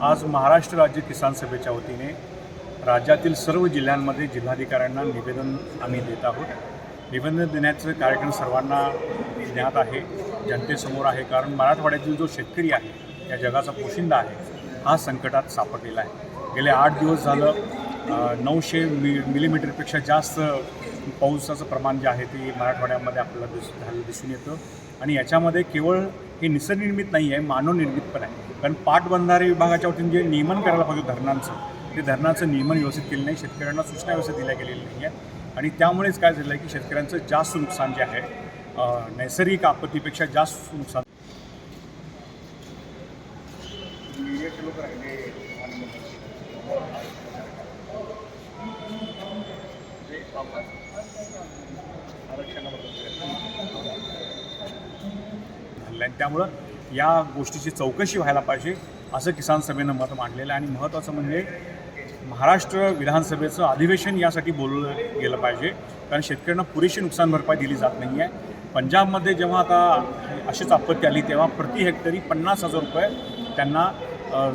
आज महाराष्ट्र राज्य किसान सभेच्या वतीने राज्यातील सर्व जिल्ह्यांमध्ये जिल्हाधिकाऱ्यांना निवेदन आम्ही देत आहोत. निवेदन देण्याचं कार्यक्रम सर्वांना ज्ञात आहे जनतेसमोर आहे कारण मराठवाड्यातील जो शेतकरी आहे या जगाचा पोशिंदा आहे हा संकटात सापडलेला आहे. गेले आठ दिवस झालं नऊशे मि मिलीमीटरपेक्षा जास्त पावसाचं प्रमाण जे आहे ते मराठवाड्यामध्ये आपल्याला दिस झालं दिसून येतं. आणि याच्यामध्ये केवळ हे निसर्गनिर्मित नाही आहे मानवनिर्मित पण आहे. कारण पाटबंधारे विभागाच्या वतीने जे नियमन करायला पाहिजे धरणांचं ते धरणाचं नियमन व्यवस्थित केलं नाही शेतकऱ्यांना सूचना व्यवस्थित दिल्या गेलेल्या नाही आहे आणि त्यामुळेच काय झालं आहे की शेतकऱ्यांचं जास्त नुकसान जे आहे नैसर्गिक आपत्तीपेक्षा जास्त नुकसान झालेलं आहे. त्यामुळं या गोष्टीची चौकशी व्हायला पाहिजे असं किसान सभेनं मत मांडलेलं आहे. आणि महत्त्वाचं म्हणजे महाराष्ट्र विधानसभेचं अधिवेशन यासाठी बोललं गेलं पाहिजे. कारण शेतकऱ्यांना पुरेशी नुकसान भरपाई दिली जात नाही आहे. पंजाबमध्ये जेव्हा आता अशीच आपत्ती आली तेव्हा प्रति हेक्टरी पन्नास हजार रुपये त्यांना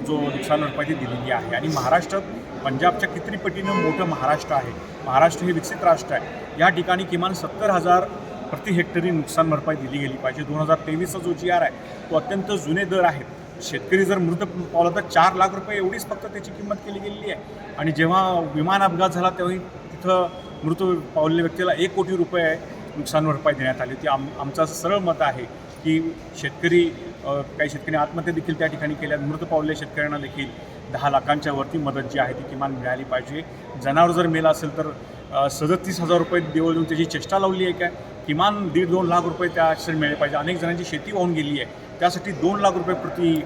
जो नुकसान भरपाई ती दिलेली आहे. आणि महाराष्ट्रात पंजाबच्या किती पटीनं मोठं महाराष्ट्र आहे. महाराष्ट्र हे विकसित राष्ट्र आहे. या ठिकाणी किमान सत्तर हजार प्रति हेक्टरी नुकसान भरपाई दिली गेली पाहिजे. दोन हजार तेवीसचा जो जी आर आहे तो अत्यंत जुने दर आहेत शेतकरी जर मृत पावला तर चार लाख रुपये एवढीच फक्त त्याची किंमत केली गेलेली आहे. आणि जेव्हा विमान अपघात झाला तेव्हाही तिथं मृत पावलेल्या व्यक्तीला एक कोटी रुपये नुकसान भरपाई देण्यात आली ती आम आमचं असं सरळ मत आहे की शेतकरी काही शेतकरी आत्महत्या देखील त्या ठिकाणी केल्या. मृत पावलेल्या शेतकऱ्यांना देखील दहा लाखांच्या वरती मदत जी आहे ती किमान मिळाली पाहिजे. जनावर जर मेला असेल तर सदतीस हजार रुपये देऊन त्याची चेष्टा लावली आहे काय? किमान दीड दोन लाख रुपये त्या त्यासाठी मिळाले पाहिजे. अनेक जणांची शेती वाहून गेली आहे. त्यासाठी दोन लाख रुपये प्रति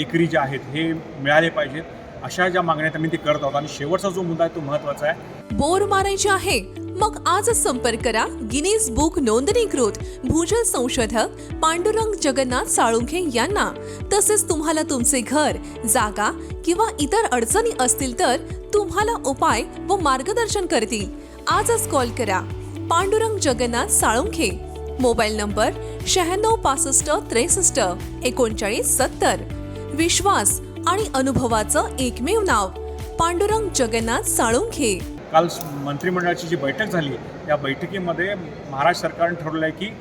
एकरी जे आहेत हे मिळाले पाहिजेत. अशा ज्या मागण्यात आम्ही ते करत आहोत. आणि शेवटचा जो मुद्दा आहे तो महत्त्वाचा आहे. बोर मारायचे आहे? मग आजच संपर्क करा. गिनीज बुक नोंदणीकृत भूजल संशोधक पांडुरंग जगन्नाथ साळुंखे यांना. तसेच तुम्हाला तुमचे घर जागा किंवा इतर अडचणी असतील तर तुम्हाला उपाय व मार्गदर्शन करतील. आजच कॉल करा. पांडुरंग जगन्नाथ साळुंखे. मोबाईल नंबर शहाण्णव पासष्ट त्रेसष्ट एकोणचाळीस सत्तर. विश्वास आणि अनुभवाचं एकमेव नाव पांडुरंग जगन्नाथ साळुंखे. काल मंत्रिमंडळाची जी बैठक झाली त्या बैठकीमध्ये महाराष्ट्र सरकारने ठरवलं आहे की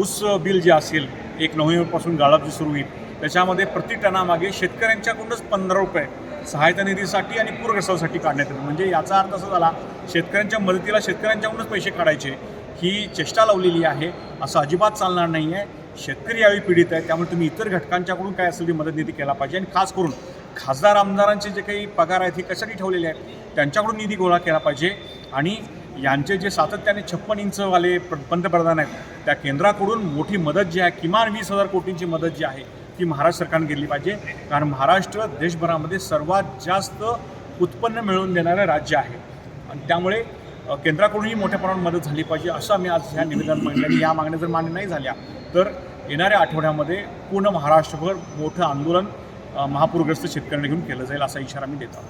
ऊस बिल जे असेल एक नोव्हेंबरपासून गाळप जे सुरू होईल. त्याच्यामध्ये प्रति टनामागे शेतकऱ्यांच्याकडूनच पंधरा रुपये सहायता निधीसाठी आणि पूरग्रस्तासाठी काढण्यात येतं म्हणजे याचा अर्थ असा झाला शेतकऱ्यांच्या मदतीला शेतकऱ्यांच्याकडूनच पैसे काढायचे ही चेष्टा लावलेली आहे. असं अजिबात चालणार नाही आहे शेतकरी यावेळी पीडित आहे त्यामुळे तुम्ही इतर घटकांच्याकडून काय असेल ती मदत निधी केला पाहिजे. आणि खास करून खासदार आमदारांचे जे काही पगार आहेत हे कशासाठी ठेवलेले आहेत त्यांच्याकडून निधी गोळा केला पाहिजे. आणि यांचे जे सातत्याने छप्पन इंचवाले पंतप्रधान आहेत त्या केंद्राकडून मोठी मदत जी आहे किमान वीस हजार कोटींची मदत जी आहे ती महाराष्ट्र सरकारने केली पाहिजे. कारण महाराष्ट्र देशभरामध्ये सर्वात जास्त उत्पन्न मिळवून देणारं राज्य आहे. आणि त्यामुळे केंद्राकडूनही मोठ्या प्रमाणात मदत झाली पाहिजे असं आम्ही आज ह्या निवेदन मांडलं आणि या मागण्या जर मान्य नाही झाल्या तर येणाऱ्या आठवड्यामध्ये पूर्ण महाराष्ट्रभर मोठं आंदोलन महापूरग्रस्त शेतकऱ्यांना घेऊन केलं जाईल असा इशारा मी देतो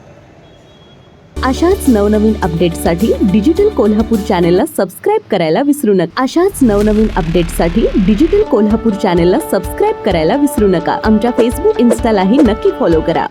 अशाच नवनवीन अपडेट्ससाठी डिजिटल कोल्हापूर चॅनेलला सबस्क्राईब करायला विसरू नका. अशाच नवनवीन अपडेट्ससाठी डिजिटल कोल्हापूर चॅनेलला सबस्क्राईब करायला विसरू नका. आमच्या फेसबुक इन्स्टालाही नक्की फॉलो करा.